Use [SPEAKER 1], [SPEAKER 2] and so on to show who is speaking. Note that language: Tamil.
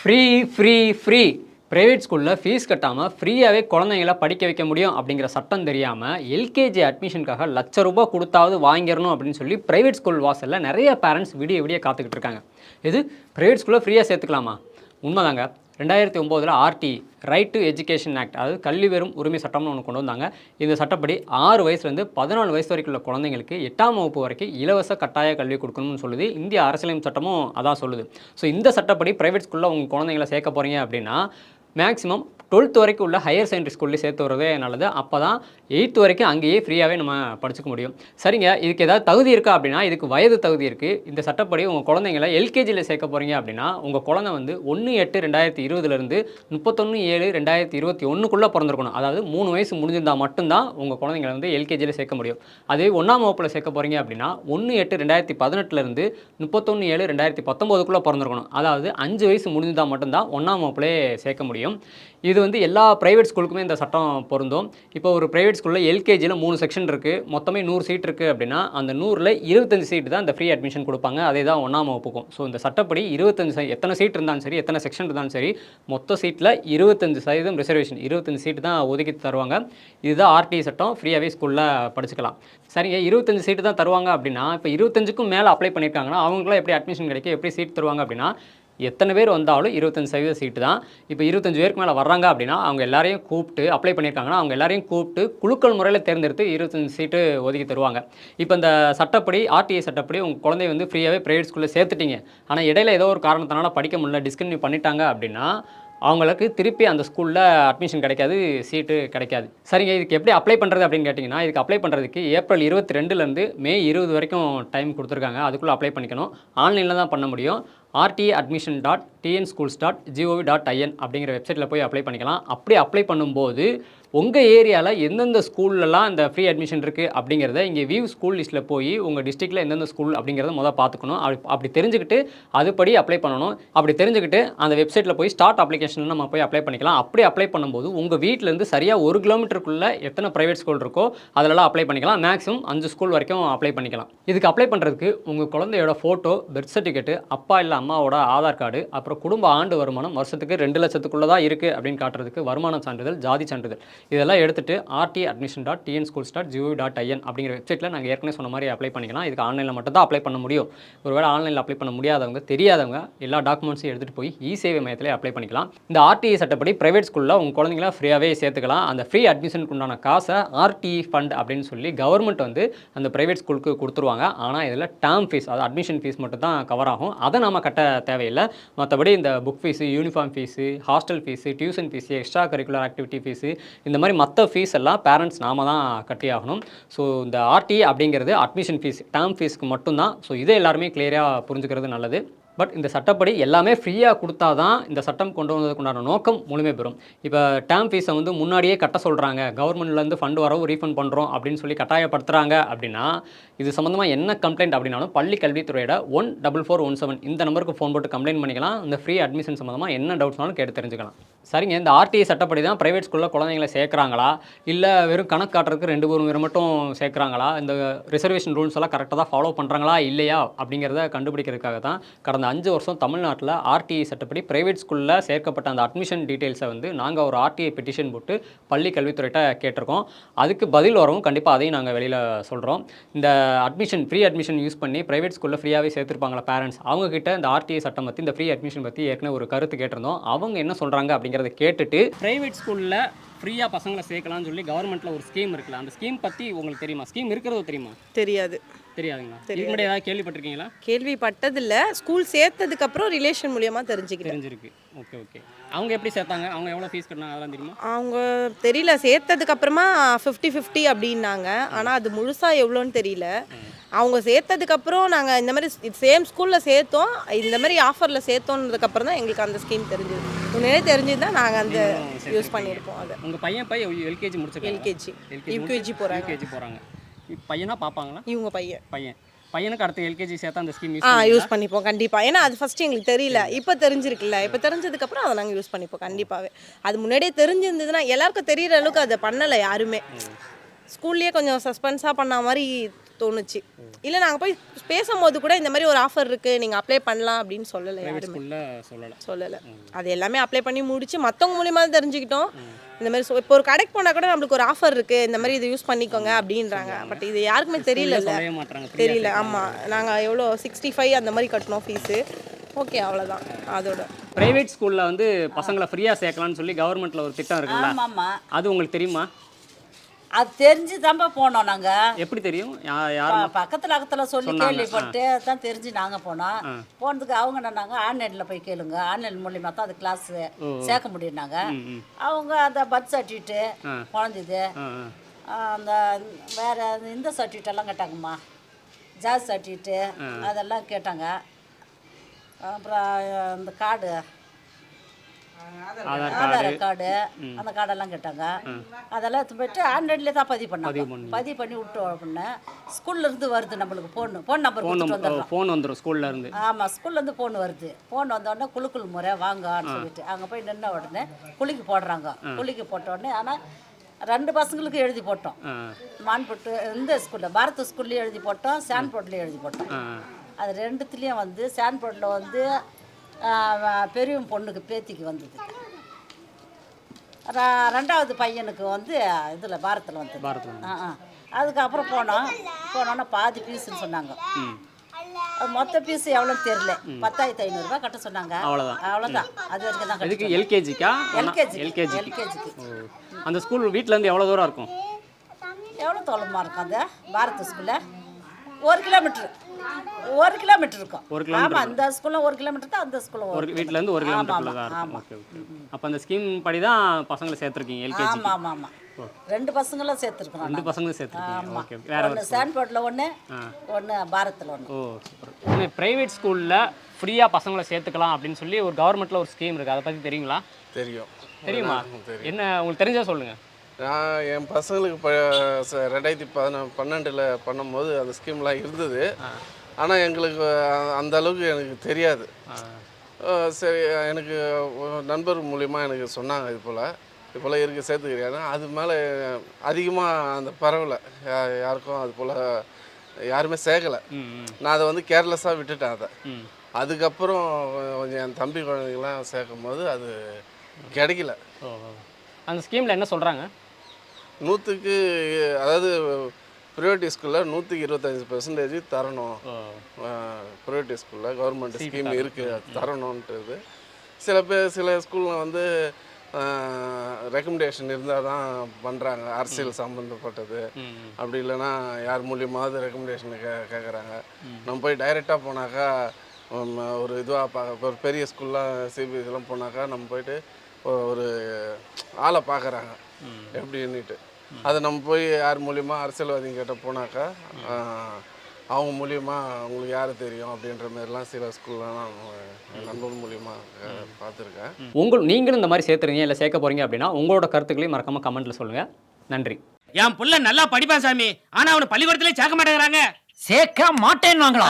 [SPEAKER 1] ஃப்ரீ ஃப்ரீ ஃப்ரீ ப்ரைவேட் ஸ்கூலில் ஃபீஸ் கட்டாமல் ஃப்ரீயாகவே குழந்தைங்கள படிக்க வைக்க முடியும் அப்படிங்கிற சட்டம் தெரியாமல் எல்கேஜி அட்மிஷனுக்காக லட்ச ரூபாய் கொடுத்தாவது வாங்கிடணும் அப்படின்னு சொல்லி ப்ரைவேட் ஸ்கூல் வாசலில் நிறைய பேரண்ட்ஸ் விடிய விடிய காத்துக்கிட்டு இருக்காங்க. இது ப்ரைவேட் ஸ்கூலில் ஃப்ரீயாக சேர்த்துக்கலாமா? உண்மைதாங்க. ரெண்டாயிரத்தி ஒம்போதில் RT right to education act அதாவது கல்வி வெறும் உரிமை சட்டம்னு ஒன்று கொண்டு வந்தாங்க. இந்த சட்டப்படி ஆறு வயசுலேருந்து பதினாலு வயசு வரைக்கும் உள்ள குழந்தைங்களுக்கு எட்டாம் வகுப்பு வரைக்கும் இலவச கட்டாய கல்வி கொடுக்கணும்னு சொல்லுது. இந்திய அரசியலமைப்பு சட்டமும் அதான் சொல்லுது. ஸோ இந்த சட்டப்படி ப்ரைவேட் ஸ்கூலில் உங்கள் குழந்தைங்கள சேர்க்க போகிறீங்க அப்படின்னா மேக்ஸிமம் டுவெல்த் வரைக்கும் உள்ள ஹையர் செகண்டரி ஸ்கூல்லேயே சேர்த்து வரதே நல்லது. அப்போ தான் எயித்து வரைக்கும் அங்கேயே ஃப்ரீயாகவே நம்ம படிச்சுக்க முடியும். சரிங்க இதுக்கு ஏதாவது தகுதி இருக்கா அப்படின்னா இதுக்கு வயது தகுதி இருக்குது இந்த சட்டப்படி உங்கள் குழந்தைங்கள எல்கேஜியில் சேர்க்க போகிறீங்க அப்படின்னா உங்கள் குழந்தை வந்து ஒன்று எட்டு ரெண்டாயிரத்தி இருபதுலேருந்து முப்பத்தொன்று ஏழு ரெண்டாயிரத்தி இருபத்தி ஒன்றுக்குள்ளே பிறந்திருக்கணும். அதாவது மூணு வயசு முடிஞ்சிருந்தால் மட்டும்தான் உங்கள் குழந்தைங்கள வந்து எல்கேஜியில் சேர்க்க முடியும். அதே ஒன்றாம் வகுப்பில் சேர்க்க போகிறீங்க அப்படின்னா ஒன்று எட்டு ரெண்டாயிரத்தி பதினெட்டுலேருந்து முப்பத்தொன்று ஏழு ரெண்டாயிரத்தி பத்தொம்போதுக்குள்ளே பிறந்திருக்கணும். அதாவது அஞ்சு வயசு முடிஞ்சிருந்தால் மட்டும்தான் ஒன்றாம் வகுப்புலேயே சேர்க்க முடியும். இது வந்து எல்லா ப்ரைவேட் ஸ்கூலுக்குமே இந்த சட்டம் பொருந்தும். இப்போ ஒரு ப்ரைவேட் ஸ்கூலில் எல்கேஜியில் மூணு செக்ஷன் இருக்குது மொத்தமே நூறு சீட் இருக்குது அப்படின்னா அந்த நூறில் இருபத்தஞ்சு சீட்டு தான் இந்த ஃப்ரீ அட்மிஷன் கொடுப்பாங்க. அதே தான் ஒன்றாம் வகுப்புக்கும். ஸோ இந்த சட்டப்படி இருபத்தஞ்சு எத்தனை சீட் இருந்தாலும் சரி எத்தனை செக்ஷன் இருந்தாலும் சரி மொத்த சீட்டில் இருபத்தஞ்சு சதவீதம் ரிசர்வேஷன் இருபத்தஞ்சு சீட்டு தான் ஒதுக்கி தருவாங்க. இதுதான் ஆர்டி சட்டம். ஃப்ரீயாகவே ஸ்கூலில் படிச்சுக்கலாம். சரிங்க இருபத்தஞ்சு சீட்டு தான் தருவாங்க அப்படின்னா இப்போ இருபத்தஞ்சுக்கும் மேலே அப்ளை பண்ணியிருக்காங்கன்னா அவங்களுக்குலாம் எப்படி அட்மிஷன் கிடைக்கும் எப்படி சீட் தருவாங்க அப்படின்னா எத்தனை பேர் வந்தாலும் இருபத்தஞ்சு சதவீத சீட்டு தான். இப்போ இருபத்தஞ்சு பேருக்கு மேலே வர்றாங்க அப்படின்னா அவங்க எல்லாரையும் கூப்பிட்டு அப்ளை பண்ணியிருக்காங்கன்னா அவங்க எல்லாரையும் கூப்பிட்டு குழுக்கள் முறையில் தேர்ந்தெடுத்து இருபத்தஞ்சு சீட்டு ஒதுக்கி தருவாங்க. இப்போ இந்த சட்டப்படி ஆர்டிஐ சட்டப்படி உங்கள் குழந்தைய வந்து ஃப்ரீயாகவே ப்ரைவேட் ஸ்கூலில் சேர்த்துட்டீங்க. ஆனால் இடையில ஏதோ ஒரு காரணத்தினால படிக்க முடியல டிஸ்கன்யூ பண்ணிட்டாங்க அப்படின்னா அவங்களுக்கு திருப்பி அந்த ஸ்கூலில் அட்மிஷன் கிடைக்காது சீட்டு கிடைக்காது. சரிங்க இதுக்கு எப்படி அப்ளை பண்ணுறது அப்படின்னு கேட்டிங்கன்னா இதுக்கு அப்ளை பண்ணுறதுக்கு ஏப்ரல் இருபத்தி ரெண்டுலேருந்து மே இருபது வரைக்கும் டைம் கொடுத்துருக்காங்க. அதுக்குள்ளே அப்ளை பண்ணிக்கணும். ஆன்லைனில் தான் பண்ண முடியும். RTE admission dot TN schools dot GOV dot IN அப்படிங்கிற வெப்சைட்டில் போய் அப்ளை பண்ணிக்கலாம். அப்படி அப்ளை பண்ணும்போது உங்கள் ஏரியாவில் எந்தெந்த ஸ்கூல்லலாம் இந்த ஃப்ரீ அட்மிஷன் இருக்குது அப்படிங்கிறத இங்கே வியூ ஸ்கூல் லிஸ்ட்டில் போய் உங்கள் டிஸ்ட்ரிக்டில் எந்தெந்த ஸ்கூல் அப்படிங்கிறத முதல் பார்த்துக்கணும். அப்படி அப்படி தெரிஞ்சுக்கிட்டு அதுபடி அப்ளை பண்ணணும். அப்படி தெரிஞ்சுக்கிட்டு அந்த வெப்சைட்டில் போய் ஸ்டார்ட் அப்ளிகேஷன் நம்ம போய் அப்ளை பண்ணிக்கலாம். அப்படி அப்ளை பண்ணும்போது உங்கள் வீட்டிலேருந்து சரியாக ஒரு கிலோமீட்டருக்குள்ளே எத்தனை ப்ரைவேட் ஸ்கூல் இருக்கோ அதிலலாம் அப்ளை பண்ணிக்கலாம். மேக்ஸிமம் அஞ்சு ஸ்கூல் வரைக்கும் அப்ளை பண்ணிக்கலாம். இதுக்கு அப்ளை பண்ணுறதுக்கு உங்கள் குழந்தையோட ஃபோட்டோ பர்த் சர்டிஃபிகேட்டு அப்பா இல்லை அம்மாவோட ஆதார் கார்டு அப்புறம் குடும்ப ஆண்டு வருமானம் வருஷத்துக்கு ரெண்டு லட்சத்துக்குள்ளே தான் இருக்குது அப்படின்னு காட்டுறதுக்கு வருமான சான்றிதழ் ஜாதி சான்றிதழ். இதெல்லாம் எடுத்துட்டு RT admission dot TN schools dot GO dot IN அப்படிங்கிற வெப்சைட்டில் நாங்கள் ஏற்கனவே சொன்ன மாதிரி அப்ளை பண்ணிக்கலாம். இதுக்கு ஆன்லைனில் மட்டும் தான் அப்ளை பண்ண முடியும். ஒருவேளை ஆன்லைனில் அப்ளை பண்ண முடியாதவங்க தெரியாதவங்க எல்லா டாக்குமெண்ட்ஸையும் எடுத்துகிட்டு போய் இ சேவை மையத்திலே அப்ளை பண்ணிக்கலாம். இந்த ஆர்டிஐ சட்டப்படி பிரைவேட் ஸ்கூலில் உங்கள் குழந்தைங்கள ஃப்ரீயாகவே சேர்த்துக்கலாம். அந்த ஃப்ரீ அட்மிஷனுக்கு உண்டான காசை ஆர்டிஇ ஃபண்ட் அப்படின்னு சொல்லி கவர்மெண்ட் வந்து அந்த பிரைவேட் ஸ்கூலுக்கு கொடுத்துருவாங்க. ஆனால் இதில் டேர்ம் ஃபீஸ் அதாவது அட்மிஷன் ஃபீஸ் மட்டும் தான் கவர் ஆகும். அதை நம்ம கட்ட தேவையில்லை. மற்றபடி இந்த book fees uniform fees hostel fees tuition fees extra curricular activity fees இந்த மாதிரி மற்ற ஃபீஸ் எல்லாம் பேரண்ட்ஸ் நாம தான் கட்டி ஆகணும். ஸோ இந்த ஆர்டி அப்படிங்கிறது அட்மிஷன் ஃபீஸ் டேர்ம் ஃபீஸ்க்கு மட்டும்தான். ஸோ இதை எல்லாருமே கிளியராக புரிஞ்சுக்கிறது நல்லது. பட் இந்த சட்டப்படி எல்லாமே ஃப்ரீயாக கொடுத்தா தான் இந்த சட்டம் கொண்டு வந்ததுக்குண்டான நோக்கம் முழுமை பெறும். இப்போ டேர்ம் ஃபீஸை வந்து முன்னாடியே கட்ட சொல்கிறாங்க கவர்மெண்ட்லேருந்து ஃபண்டு வரவும் ரீஃபண்ட் பண்ணுறோம் அப்படின்னு சொல்லி கட்டாயப்படுத்துகிறாங்க அப்படின்னா இது சம்மந்தமாக என்ன கம்ப்ளைண்ட் அப்படின்னாலும் பள்ளி கல்வித்துறையோட one double four one seven இந்த நம்பருக்கு ஃபோன் போட்டு கம்ப்ளைண்ட் பண்ணிக்கலாம். இந்த ஃப்ரீ அட்மிஷன் சம்மந்தமாக என்ன டவுட்ஸ்னாலும் கேட்டு தெரிஞ்சுக்கலாம். சரிங்க இந்த ஆர்டிஐ சட்டப்படி தான் ப்ரைவேட் ஸ்கூலில் குழந்தைங்களை சேர்க்குறாங்களா? இல்லை வெறும் கணக்கு காட்டுறதுக்கு ரெண்டு மூணு பேர் மட்டும் சேர்க்குறாங்களா? இந்த ரிசர்வேஷன் ரூல்ஸ் எல்லாம் கரெக்டாக தான் ஃபாலோ பண்ணுறாங்களா இல்லையா? அப்படிங்கிறத கண்டுபிடிக்கிறதுக்காக தான் கடந்த அஞ்சு வருஷம் தமிழ்நாட்டில் ஆர்டிஐ சட்டப்படி ப்ரைவேட் ஸ்கூலில் சேர்க்கப்பட்ட அந்த அட்மிஷன் டீட்டெயில்ஸை வந்து நாங்கள் ஒரு ஆர்டிஐ பெட்டிஷன் போட்டு பள்ளி கல்வித்துறையிட்ட கேட்டிருக்கோம். அதுக்கு பதில் வரவும் கண்டிப்பாக அதையும் நாங்கள் வெளியில் சொல்கிறோம் இந்த அட்மிஷன் ஃப்ரீ அட்மிஷன் யூஸ் பண்ணி ப்ரைவேட் ஸ்கூலில் ஃப்ரீயாகவே சேர்த்துருப்பாங்களா பேரண்ட்ஸ் அவங்கக்கிட்ட இந்த ஆர்டிஐ சட்டம் பற்றி இந்த ஃப்ரீ அட்மிஷன் பற்றி ஏற்கனவே ஒரு கருத்து கேட்டிருந்தோம். அவங்க என்ன சொல்கிறாங்க அப்படிங்கிறத கேட்டுட்டு ப்ரைவேட் ஸ்கூலில் ஃப்ரீயாக பசங்களை சேர்க்கலாம்னு சொல்லி கவர்மெண்ட்டில் ஒரு ஸ்கீம் இருக்குல்ல அந்த ஸ்கீம் பற்றி உங்களுக்கு தெரியுமா? ஸ்கீம் இருக்கிறது தெரியுமா?
[SPEAKER 2] தெரியாது.
[SPEAKER 1] தெரியாதுங்களா? இதுக்கு முன்னாடி ஏதாவது கேள்விப்பட்டிருக்கீங்களா?
[SPEAKER 2] கேள்விப்பட்டதில்ல. ஸ்கூல் சேர்த்ததுக்கு அப்புறம் ரிலேஷன் மூலியமா தெரிஞ்சுக்கிட்டேன்.
[SPEAKER 1] தெரிஞ்சிருக்கு. ஓகே ஓகே அவங்க எப்படி சேர்த்தாங்க? அவங்க எவ்வளோ ஃபீஸ் கட்டினாங்க? அதெல்லாம் தெரியுமா?
[SPEAKER 2] அவங்க தெரியல. சேர்த்ததுக்கு அப்புறமா ஃபிஃப்டி ஃபிஃப்டி அப்படின்னாங்க. ஆனால் அது முழுசா எவ்வளோன்னு தெரியல. அவங்க சேர்த்ததுக்கு அப்புறம் நாங்கள் இந்த மாதிரி சேம் ஸ்கூலில் சேர்த்தோம். இந்த மாதிரி ஆஃபரில் சேர்த்தோன்னதுக்கு அப்புறம் தான் எங்களுக்கு அந்த ஸ்கீம் தெரிஞ்சது. முன்னாடியே தெரிஞ்சிருந்தா நாங்கள் அந்த யூஸ் பண்ணியிருப்போம் அதை.
[SPEAKER 1] உங்கள் பையன் பையன் எல்கேஜி முடிச்சிருக்காங்க
[SPEAKER 2] எல்கேஜி யூகேஜி போகிறாங்க
[SPEAKER 1] யூகேஜி போகிறாங்க பையனா பார்ப்பாங்களா
[SPEAKER 2] இவங்க பையன்.
[SPEAKER 1] பையன். பையனுக்கு அடுத்து எல்கேஜி சேர்த்தா அந்த ஸ்கீம்
[SPEAKER 2] ஆ
[SPEAKER 1] யூஸ்
[SPEAKER 2] யூஸ் பண்ணிப்போம். கண்டிப்பாக ஏன்னா அது ஃபஸ்ட்டு எங்களுக்கு தெரியல. இப்போ தெரிஞ்சிருக்குல்ல. இப்போ தெரிஞ்சதுக்கப்புறம் அதை நாங்கள் யூஸ் பண்ணிப்போம். கண்டிப்பாகவே அது முன்னாடியே தெரிஞ்சிருந்ததுன்னா எல்லாருக்கும் தெரியிற அளவுக்கு அதை பண்ணலை யாருமே. ஸ்கூல்லேயே கொஞ்சம் சஸ்பென்ஸாக பண்ண மாதிரி தோணுச்சு. இல்லை நாங்கள் போய் பேசும்போது கூட இந்த மாதிரி ஒரு ஆஃபர் இருக்குது நீங்கள் அப்ளை பண்ணலாம் அப்படின்னு சொல்லலை யாருமே.
[SPEAKER 1] சொல்லலை.
[SPEAKER 2] சொல்லலை. அது எல்லாமே அப்ளை பண்ணி முடிச்சு மற்றவங்க மூலியமா தான் தெரிஞ்சுக்கிட்டோம். இந்த மாதிரி இப்போ ஒரு கடைக்கு போனால் கூட நம்மளுக்கு ஒரு ஆஃபர் இருக்குது இந்த மாதிரி இதை யூஸ் பண்ணிக்கோங்க அப்படின்றாங்க. பட் இது யாருக்குமே
[SPEAKER 1] மாட்டாங்க
[SPEAKER 2] தெரியல. ஆமாம் நாங்கள் எவ்வளோ சிக்ஸ்டி ஃபைவ் அந்த மாதிரி கட்டினோம் ஃபீஸு ஓகே அவ்வளோதான் அதோட.
[SPEAKER 1] பிரைவேட் ஸ்கூலில் வந்து பசங்களை ஃப்ரீயாக சேர்க்கலாம்னு சொல்லி கவர்மெண்ட்டில் ஒரு திட்டம் இருக்குல்ல? அது உங்களுக்கு தெரியுமா?
[SPEAKER 3] அது தெரிஞ்சு தான்ப்பா போனோம் நாங்கள்
[SPEAKER 1] எப்படி தெரியும்?
[SPEAKER 3] பக்கத்தில் அக்கத்தில் சொல்லி கேள்விப்பட்டு தான் தெரிஞ்சு நாங்கள் போனோம். போனதுக்கு அவங்க என்னன்னாங்க ஆன்லைனில் போய் கேளுங்க. ஆன்லைன் மூலியமாக தான் அது கிளாஸ் சேர்க்க முடியும்னாங்க. அவங்க அந்த பர்த் சர்டிஃபிகேட்டு குழந்தைது. அந்த வேற இந்த சர்டிஃபிகேட் எல்லாம் கேட்டாங்கம்மா. ஜாதி சர்டிஃபிகேட்டு அதெல்லாம் கேட்டாங்க. அப்புறம் இந்த கார்டு
[SPEAKER 1] ஆதார்
[SPEAKER 3] கார்டு. அந்த கார்டெல்லாம் கேட்டாங்க. அதெல்லாம் போயிட்டு ஆன்லைன்லேயே தான் பதிவு பண்ணாங்க. பதிவு பண்ணி. விட்டு பண்ணேன் ஸ்கூல்ல இருந்து வருது நம்மளுக்கு ஃபோன் ஃபோன் நம்பர் கொடுத்துட்டு
[SPEAKER 1] ஃபோன் வந்துடும் ஸ்கூல்ல இருந்து.
[SPEAKER 3] ஆமாம் ஸ்கூல்லேருந்து ஃபோன் வருது. ஃபோன் வந்த உடனே குலுக்குள் முறை வாங்கன்னு சொல்லிட்டு. அங்கே போய் நின்ன உடனே குலுக்கி போடுறாங்க. குலுக்கி போட்ட உடனே ஆனால் ரெண்டு பசங்களுக்கு எழுதி போட்டோம். மான்பட்டு இந்த ஸ்கூலில் பாரத் ஸ்கூல்லையும் எழுதி போட்டோம் சான்போர்ட்லேயும் எழுதி போட்டோம். அது ரெண்டுத்துலேயும் வந்து சான்போர்ட்டில் வந்து பெரியவன் பொண்ணுக்கு பேத்திக்கு வந்தது. ரெண்டாவது பையனுக்கு வந்து இதில் பாரத்தில் வந்தது.
[SPEAKER 1] பாரத்தில்
[SPEAKER 3] ஆ ஆ. அதுக்கப்புறம் போனோம். போனோன்னா பாதி பீஸுன்னு சொன்னாங்க. மொத்த பீஸ் எவ்வளோன்னு தெரியல. பத்தாயிரத்தி ஐநூறுரூவா கட்ட சொன்னாங்க.
[SPEAKER 1] அவ்வளோதான்
[SPEAKER 3] அவ்வளோதான் அது வரைக்கும் தான்
[SPEAKER 1] இதுக்கு எல்கேஜிக்கா?
[SPEAKER 3] எல்கேஜி.
[SPEAKER 1] எல்கேஜி
[SPEAKER 3] எல்கேஜிக்கு.
[SPEAKER 1] அந்த ஸ்கூல் வீட்டிலேருந்து எவ்வளோ தூரம் இருக்கும்?
[SPEAKER 3] எவ்வளோ தொலைமா இருக்கும் அந்த பாரத் ஸ்கூலில் ஒரு கிலோமீட்டர். ஒரு கிலோமீட்டர் இருக்கும்.
[SPEAKER 1] ஒரு
[SPEAKER 3] ஆமாம் அந்த ஸ்கூலில் ஒரு கிலோமீட்டர் தான் அந்த ஸ்கூலில்
[SPEAKER 1] ஒரு வீட்டிலேருந்து ஒரு கிலோமீட்டருக்குள்ள தான் இருக்கும். ஓகே ஓகே அப்போ அந்த ஸ்கீம் படி தான் பசங்களை சேர்த்துருக்கீங்க எல்கேஜி
[SPEAKER 3] ஆமாம் ஆமாம் ஆமாம் ரெண்டு பசங்களும் சேர்த்துருக்குறோம்
[SPEAKER 1] ரெண்டு பசங்களும் சேர்த்துருக்கீங்க. ஓகே வேற
[SPEAKER 3] ஒன்று சான்போர்ட்டில் ஒன்று ஒன்று பாரத்தில் ஒன்று
[SPEAKER 1] ஓ சூப்பர். ப்ரைவேட் ஸ்கூலில் ஃப்ரீயாக பசங்களை சேர்த்துக்கலாம் அப்படின்னு சொல்லி ஒரு கவர்மெண்ட்டில் ஒரு ஸ்கீம் இருக்குது அதை பற்றி தெரியுங்களா?
[SPEAKER 4] தெரியும்.
[SPEAKER 1] தெரியுமா? என்ன உங்களுக்கு தெரிஞ்சா சொல்லுங்கள்
[SPEAKER 4] நான் என் பசங்களுக்கு இப்போ ரெண்டாயிரத்தி பதின பன்னெண்டில் பண்ணும்போது அந்த ஸ்கீம்லாம் இருந்தது. ஆனால் எங்களுக்கு அந்த அளவுக்கு எனக்கு தெரியாது. சரி எனக்கு நண்பர் மூலிமா எனக்கு சொன்னாங்க இது போல். இது போல் இருக்கு சேர்த்துக்கிறியானா அது மேலே அதிகமாக அந்த பரவலை. யாருக்கும் அது போல் யாருமே சேர்க்கலை. நான் அதை வந்து கேர்லெஸ்ஸாக விட்டுட்டேன் அதை. அதுக்கப்புறம் கொஞ்சம் என் தம்பி குழந்தைங்களாம் சேர்க்கும் போது அது கிடைக்கல.
[SPEAKER 1] அந்த ஸ்கீமில் என்ன சொல்கிறாங்க
[SPEAKER 4] நூற்றுக்கு அதாவது ப்ரைவேட் ஸ்கூலில் நூற்றுக்கு இருபத்தஞ்சி பெர்சன்டேஜ் தரணும். ப்ரைவேட் ஸ்கூலில் கவர்மெண்ட் ஸ்கீம் இருக்குது தரணுன்றது. சில பேர் சில ஸ்கூலில் வந்து ரெக்கமெண்டேஷன் இருந்தால் தான் பண்ணுறாங்க அரசியல் சம்மந்தப்பட்டது. அப்படி இல்லைன்னா யார் மூலியமாவது ரெக்கமெண்டேஷன் கே கேட்குறாங்க நம்ம போய் டைரெக்டாக போனாக்கா ஒரு இதுவாக பார்க்க ஒரு பெரிய ஸ்கூல்லாம் சிபிஎஸ்சிலாம் போனாக்கா நம்ம போயிட்டு ஒரு ஆளை பார்க்குறாங்க எப்படின்னுட்டு. அது நம்ம போய் யார் மூலியமா அரசியல்வாதிங்க கிட்ட போனாக்கா அவங்க மூலியமா உங்களுக்கு யார் தெரியும் அப்படின்ற மாதிரிலாம் சில ஸ்கூல்லாம் என் நண்பர் மூலியமா அஹ், பார்த்துருக்கேன்.
[SPEAKER 1] உங்கள் நீங்களும் இந்த மாதிரி சேர்த்துறீங்க இல்லை சேர்க்க போகிறீங்க அப்படின்னா உங்களோட கருத்துக்களையும் மறக்காமல் கமெண்ட்டில் சொல்லுங்கள் நன்றி.
[SPEAKER 5] என் புள்ள நல்லா படிப்பான் சாமி. ஆனா அவனை பள்ளிக்கூடத்திலே சேர்க்க மாட்டேங்கிறாங்க.
[SPEAKER 6] சேர்க்க மாட்டேன்னாங்களா